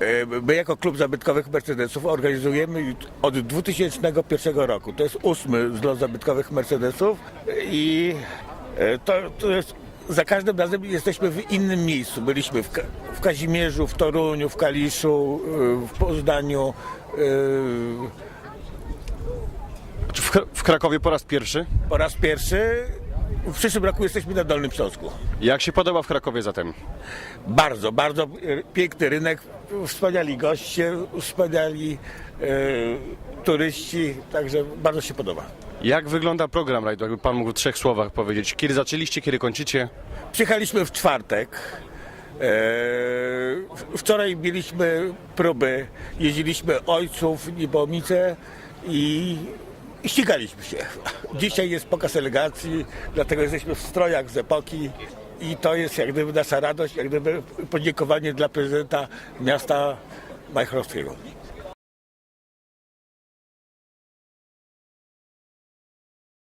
E, My jako Klub Zabytkowych Mercedesów organizujemy od 2001 roku. To jest ósmy zlot zabytkowych Mercedesów i e, to, to jest, za każdym razem jesteśmy w innym miejscu. Byliśmy w, w Kazimierzu, w Toruniu, w Kaliszu, e, w Poznaniu. w Krakowie po raz pierwszy? Po raz pierwszy w przyszłym roku jesteśmy na Dolnym Śląsku. Jak się podoba w Krakowie zatem? Bardzo, bardzo piękny rynek, wspaniali goście, wspaniali e, turyści, także bardzo się podoba. Jak wygląda program rajdu? Jakby pan mógł w trzech słowach powiedzieć. Kiedy zaczęliście, kiedy kończycie? Przyjechaliśmy w czwartek. E, wczoraj mieliśmy próby, jeździliśmy ojców, Niebomice i i ścigaliśmy się. Dzisiaj jest pokaz elegancji, dlatego jesteśmy w strojach z epoki i to jest jak gdyby nasza radość, jak gdyby podziękowanie dla prezydenta miasta Majchrowskiego.